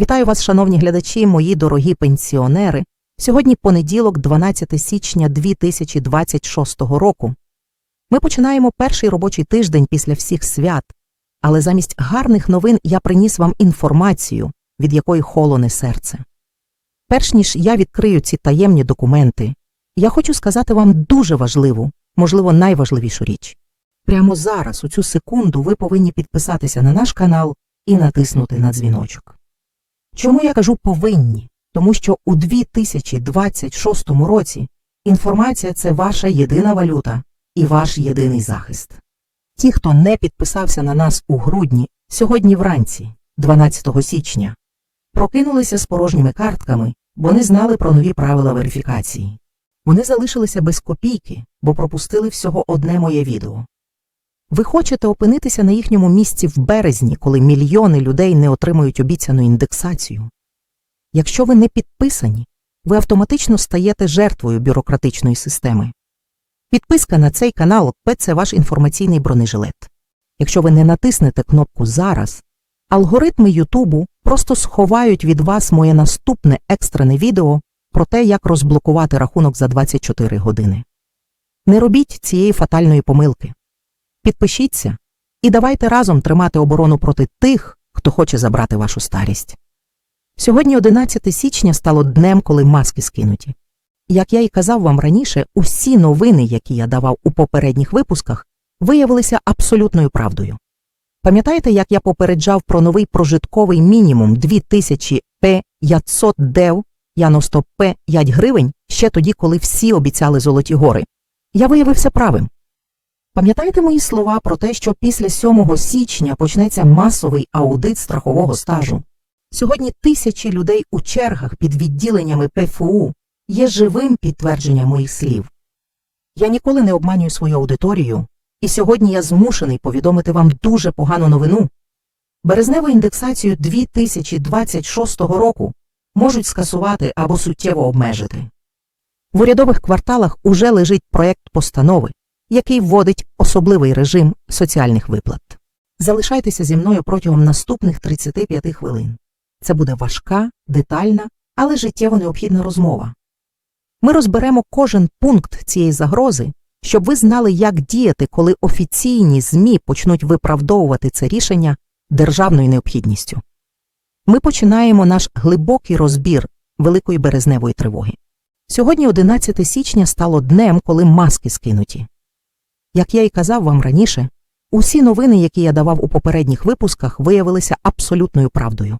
Вітаю вас, шановні глядачі, мої дорогі пенсіонери. Сьогодні понеділок, 12 січня 2026 року. Ми починаємо перший робочий тиждень після всіх свят, але замість гарних новин я приніс вам інформацію, від якої холоне серце. Перш ніж я відкрию ці таємні документи, я хочу сказати вам дуже важливу, можливо, найважливішу річ. Прямо зараз, у цю секунду, ви повинні підписатися на наш канал і натиснути на дзвіночок. Чому я кажу повинні? Тому що у 2026 році інформація це ваша єдина валюта і ваш єдиний захист. Ті, хто не підписався на нас у грудні, сьогодні вранці, 12 січня, прокинулися з порожніми картками, бо не знали про нові правила верифікації. Вони залишилися без копійки, бо пропустили всього одне моє відео. Ви хочете опинитися на їхньому місці в березні, коли мільйони людей не отримують обіцяну індексацію. Якщо ви не підписані, ви автоматично стаєте жертвою бюрократичної системи. Підписка на цей канал – це ваш інформаційний бронежилет. Якщо ви не натиснете кнопку Зараз, алгоритми Ютубу просто сховають від вас моє наступне екстрене відео про те, як розблокувати рахунок за 24 години. Не робіть цієї фатальної помилки. Підпишіться і давайте разом тримати оборону проти тих, хто хоче забрати вашу старість. Сьогодні 11 січня стало днем, коли маски скинуті. Як я і казав вам раніше, усі новини, які я давав у попередніх випусках, виявилися абсолютною правдою. Пам'ятаєте, як я попереджав про новий прожитковий мінімум 2000 П 500 дев 90 П 5 гривень ще тоді, коли всі обіцяли золоті гори? Я виявився правим. Пам'ятаєте мої слова про те, що після 7 січня почнеться масовий аудит страхового стажу? Сьогодні тисячі людей у чергах під відділеннями ПФУ є живим підтвердженням моїх слів. Я ніколи не обманюю свою аудиторію, і сьогодні я змушений повідомити вам дуже погану новину. Березневу індексацію 2026 року можуть скасувати або суттєво обмежити. В урядових кварталах уже лежить проєкт постанови, який вводить особливий режим соціальних виплат. Залишайтеся зі мною протягом наступних 35 хвилин. Це буде важка, детальна, але життєво необхідна розмова. Ми розберемо кожен пункт цієї загрози, щоб ви знали, як діяти, коли офіційні ЗМІ почнуть виправдовувати це рішення державною необхідністю. Ми починаємо наш глибокий розбір Великої березневої тривоги. Сьогодні, 11 січня, стало днем, коли маски скинуті. Як я і казав вам раніше, усі новини, які я давав у попередніх випусках, виявилися абсолютною правдою.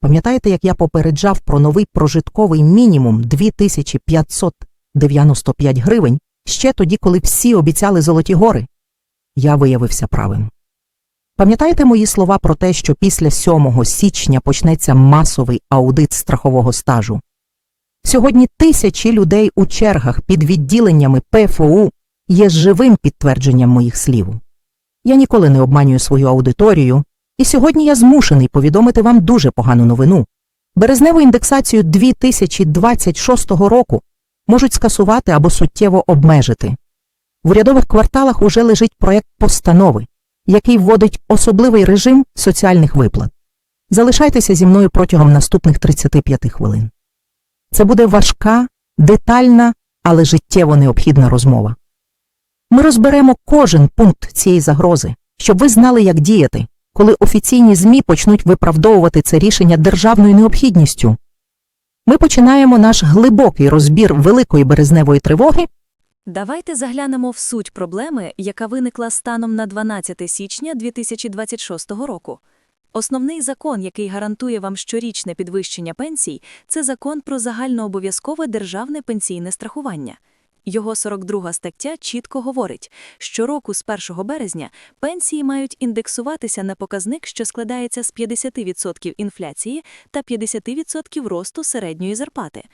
Пам'ятаєте, як я попереджав про новий прожитковий мінімум 2595 гривень ще тоді, коли всі обіцяли золоті гори? Я виявився правим. Пам'ятаєте мої слова про те, що після 7 січня почнеться масовий аудит страхового стажу? Сьогодні тисячі людей у чергах під відділеннями ПФУ є живим підтвердженням моїх слів. Я ніколи не обманюю свою аудиторію, і сьогодні я змушений повідомити вам дуже погану новину. Березневу індексацію 2026 року можуть скасувати або суттєво обмежити. В урядових кварталах уже лежить проєкт постанови, який вводить особливий режим соціальних виплат. Залишайтеся зі мною протягом наступних 35 хвилин. Це буде важка, детальна, але життєво необхідна розмова. Ми розберемо кожен пункт цієї загрози, щоб ви знали, як діяти, коли офіційні ЗМІ почнуть виправдовувати це рішення державною необхідністю. Ми починаємо наш глибокий розбір Великої березневої тривоги. Давайте заглянемо в суть проблеми, яка виникла станом на 12 січня 2026 року. Основний закон, який гарантує вам щорічне підвищення пенсій, це закон про загальнообов'язкове державне пенсійне страхування. Його 42 стаття чітко говорить, що року з 1 березня пенсії мають індексуватися на показник, що складається з 50% інфляції та 50% росту середньої зарплати.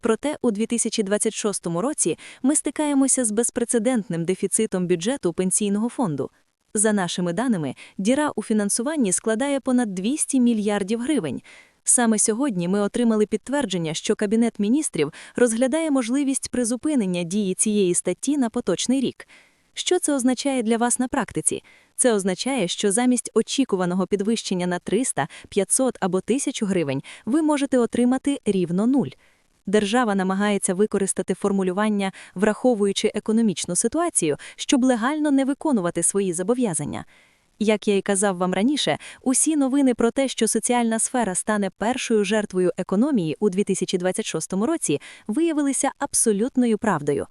Проте у 2026 році ми стикаємося з безпрецедентним дефіцитом бюджету пенсійного фонду. За нашими даними, діра у фінансуванні складає понад 200 мільярдів гривень. Саме сьогодні ми отримали підтвердження, що Кабінет міністрів розглядає можливість призупинення дії цієї статті на поточний рік. Що це означає для вас на практиці? Це означає, що замість очікуваного підвищення на 300, 500 або 1000 гривень ви можете отримати рівно нуль. Держава намагається використати формулювання, враховуючи економічну ситуацію, щоб легально не виконувати свої зобов'язання. Як я і казав вам раніше, усі новини про те, що соціальна сфера стане першою жертвою економії у 2026 році, виявилися абсолютною правдою.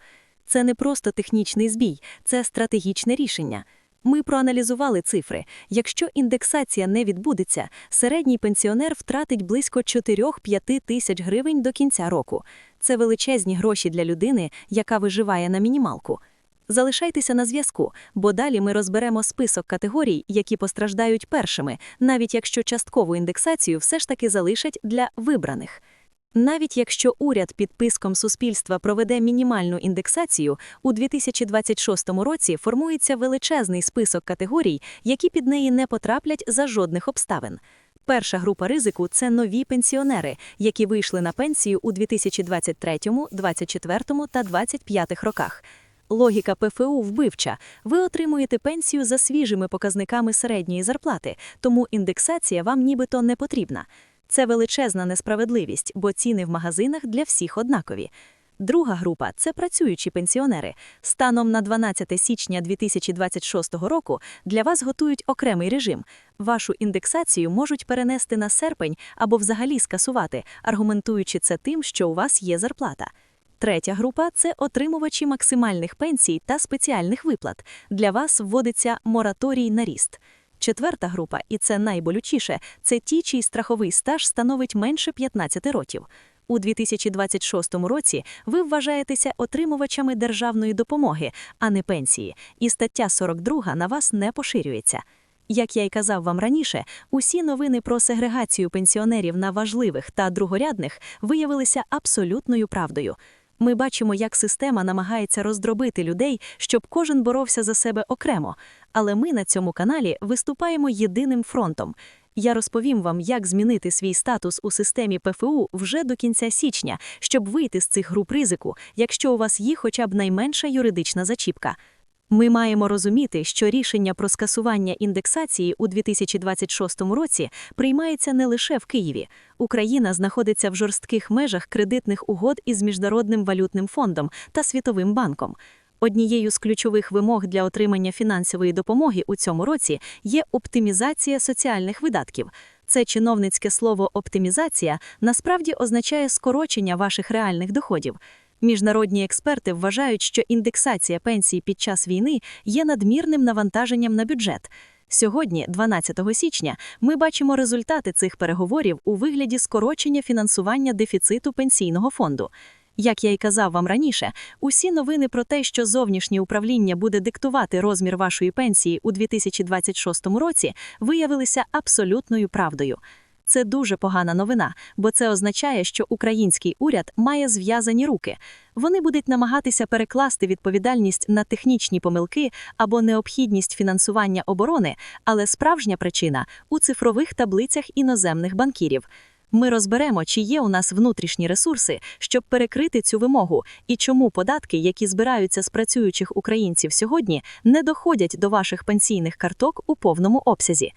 Це не просто технічний збій, це стратегічне рішення. Ми проаналізували цифри. Якщо індексація не відбудеться, середній пенсіонер втратить близько 4-5 тисяч гривень до кінця року. Це величезні гроші для людини, яка виживає на мінімалку. Залишайтеся на зв'язку, бо далі ми розберемо список категорій, які постраждають першими, навіть якщо часткову індексацію все ж таки залишать для вибраних. Навіть якщо уряд під писком суспільства проведе мінімальну індексацію, у 2026 році формується величезний список категорій, які під неї не потраплять за жодних обставин. Перша група ризику це нові пенсіонери, які вийшли на пенсію у 2023, 2024 та 2025 роках. Логіка ПФУ вбивча. Ви отримуєте пенсію за свіжими показниками середньої зарплати, тому індексація вам нібито не потрібна. Це величезна несправедливість, бо ціни в магазинах для всіх однакові. Друга група це працюючі пенсіонери. Станом на 12 січня 2026 року для вас готують окремий режим. Вашу індексацію можуть перенести на серпень або взагалі скасувати, аргументуючи це тим, що у вас є зарплата. Третя група це отримувачі максимальних пенсій та спеціальних виплат. Для вас вводиться мораторій на ріст. Четверта група, і це найболючіше, це ті, чий страховий стаж становить менше 15 років. У 2026 році ви вважаєтеся отримувачами державної допомоги, а не пенсії, і стаття 42 на вас не поширюється. Як я й казав вам раніше, усі новини про сегрегацію пенсіонерів на важливих та другорядних виявилися абсолютною правдою. Ми бачимо, як система намагається роздробити людей, щоб кожен боровся за себе окремо. Але ми на цьому каналі виступаємо єдиним фронтом. Я розповім вам, як змінити свій статус у системі ПФУ вже до кінця січня, щоб вийти з цих груп ризику, якщо у вас є хоча б найменша юридична зачіпка. Ми маємо розуміти, що рішення про скасування індексації у 2026 році приймається не лише в Києві. Україна знаходиться в жорстких межах кредитних угод із Міжнародним валютним фондом та Світовим банком. Однією з ключових вимог для отримання фінансової допомоги у цьому році є оптимізація соціальних видатків. Це чиновницьке слово оптимізація насправді означає скорочення ваших реальних доходів. Міжнародні експерти вважають, що індексація пенсій під час війни є надмірним навантаженням на бюджет. Сьогодні, 12 січня, ми бачимо результати цих переговорів у вигляді скорочення фінансування дефіциту пенсійного фонду. Як я й казав вам раніше, усі новини про те, що зовнішнє управління буде диктувати розмір вашої пенсії у 2026 році, виявилися абсолютною правдою. Це дуже погана новина, бо це означає, що український уряд має зв'язані руки. Вони будуть намагатися перекласти відповідальність на технічні помилки або необхідність фінансування оборони, але справжня причина у цифрових таблицях іноземних банкірів. Ми розберемо, чи є у нас внутрішні ресурси, щоб перекрити цю вимогу, і чому податки, які збираються з працюючих українців сьогодні, не доходять до ваших пенсійних карток у повному обсязі.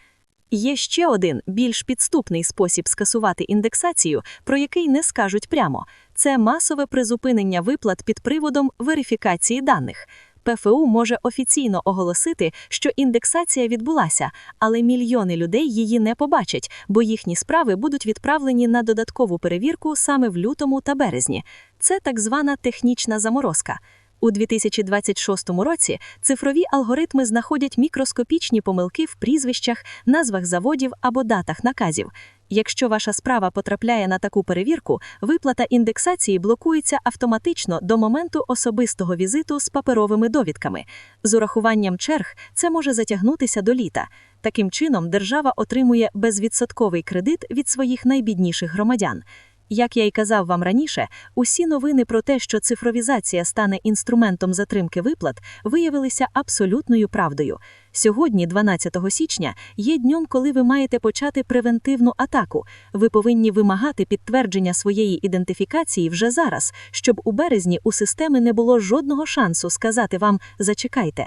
Є ще один більш підступний спосіб скасувати індексацію, про який не скажуть прямо. Це масове призупинення виплат під приводом верифікації даних. ПФУ може офіційно оголосити, що індексація відбулася, але мільйони людей її не побачать, бо їхні справи будуть відправлені на додаткову перевірку саме в лютому та березні. Це так звана технічна заморозка. У 2026 році цифрові алгоритми знаходять мікроскопічні помилки в прізвищах, назвах заводів або датах наказів. Якщо ваша справа потрапляє на таку перевірку, виплата індексації блокується автоматично до моменту особистого візиту з паперовими довідками. З урахуванням черг це може затягнутися до літа. Таким чином, держава отримує безвідсотковий кредит від своїх найбідніших громадян. Як я й казав вам раніше, усі новини про те, що цифровізація стане інструментом затримки виплат, виявилися абсолютною правдою. Сьогодні, 12 січня, є днем, коли ви маєте почати превентивну атаку. Ви повинні вимагати підтвердження своєї ідентифікації вже зараз, щоб у березні у системи не було жодного шансу сказати вам «зачекайте».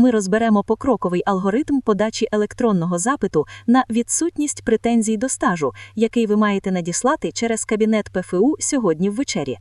Ми розберемо покроковий алгоритм подачі електронного запиту на відсутність претензій до стажу, який ви маєте надіслати через кабінет ПФУ сьогодні ввечері.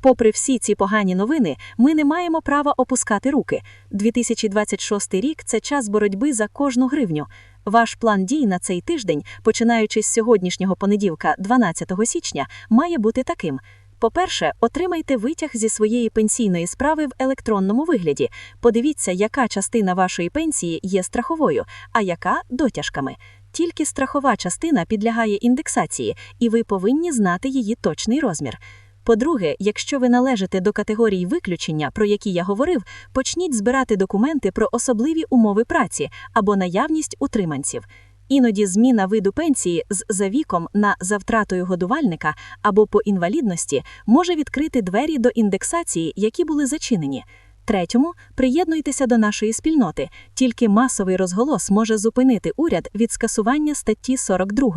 Попри всі ці погані новини, ми не маємо права опускати руки. 2026 рік це час боротьби за кожну гривню. Ваш план дій на цей тиждень, починаючи з сьогоднішнього понеділка, 12 січня, має бути таким. По-перше, отримайте витяг зі своєї пенсійної справи в електронному вигляді. Подивіться, яка частина вашої пенсії є страховою, а яка дотяжками. Тільки страхова частина підлягає індексації, і ви повинні знати її точний розмір. По-друге, якщо ви належите до категорії виключення, про які я говорив, почніть збирати документи про особливі умови праці або наявність утриманців. Іноді зміна виду пенсії з за віком на за втратою годувальника або по інвалідності може відкрити двері до індексації, які були зачинені. Третьому, приєднуйтеся до нашої спільноти. Тільки масовий розголос може зупинити уряд від скасування статті 42.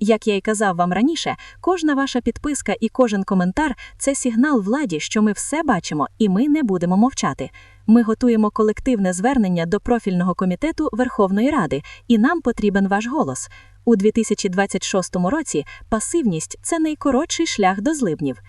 Як я й казав вам раніше, кожна ваша підписка і кожен коментар це сигнал владі, що ми все бачимо, і ми не будемо мовчати. Ми готуємо колективне звернення до профільного комітету Верховної Ради, і нам потрібен ваш голос. У 2026 році пасивність це найкоротший шлях до злибнів.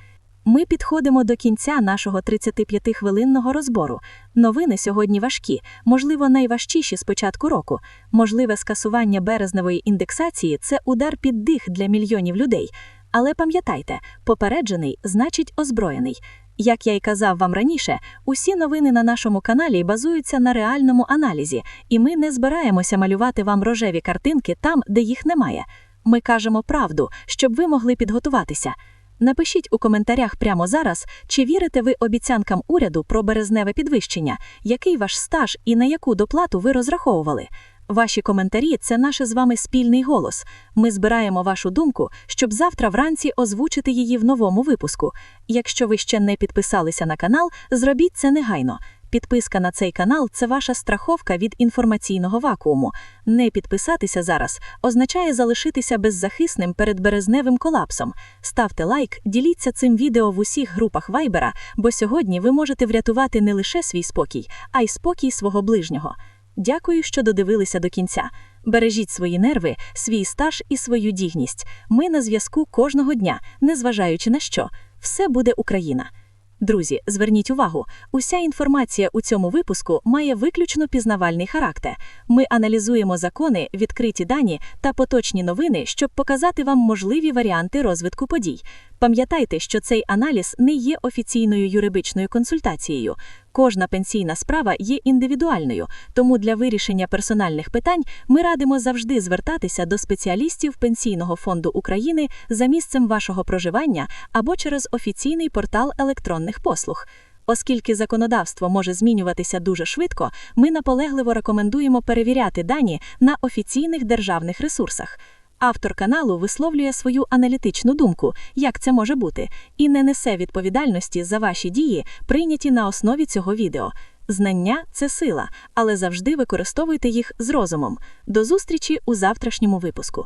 Ми підходимо до кінця нашого 35-хвилинного розбору. Новини сьогодні важкі, можливо, найважчіші з початку року. Можливе скасування березневої індексації це удар під дих для мільйонів людей. Але пам'ятайте, попереджений значить озброєний. Як я й казав вам раніше, усі новини на нашому каналі базуються на реальному аналізі, і ми не збираємося малювати вам рожеві картинки там, де їх немає. Ми кажемо правду, щоб ви могли підготуватися. Напишіть у коментарях прямо зараз, чи вірите ви обіцянкам уряду про березневе підвищення, який ваш стаж і на яку доплату ви розраховували. Ваші коментарі це наш з вами спільний голос. Ми збираємо вашу думку, щоб завтра вранці озвучити її в новому випуску. Якщо ви ще не підписалися на канал, зробіть це негайно. Підписка на цей канал це ваша страховка від інформаційного вакууму. Не підписатися зараз означає залишитися беззахисним перед березневим колапсом. Ставте лайк, діліться цим відео в усіх групах Вайбера, бо сьогодні ви можете врятувати не лише свій спокій, а й спокій свого ближнього. Дякую, що додивилися до кінця. Бережіть свої нерви, свій стаж і свою дігність. Ми на зв'язку кожного дня, незважаючи на що. Все буде Україна. Друзі, зверніть увагу, уся інформація у цьому випуску має виключно пізнавальний характер. Ми аналізуємо закони, відкриті дані та поточні новини, щоб показати вам можливі варіанти розвитку подій. Пам'ятайте, що цей аналіз не є офіційною юридичною консультацією. Кожна пенсійна справа є індивідуальною, тому для вирішення персональних питань ми радимо завжди звертатися до спеціалістів Пенсійного фонду України за місцем вашого проживання або через офіційний портал електронних послуг. Оскільки законодавство може змінюватися дуже швидко, ми наполегливо рекомендуємо перевіряти дані на офіційних державних ресурсах. Автор каналу висловлює свою аналітичну думку, як це може бути, і не несе відповідальності за ваші дії, прийняті на основі цього відео. Знання це сила, але завжди використовуйте їх з розумом. До зустрічі у завтрашньому випуску.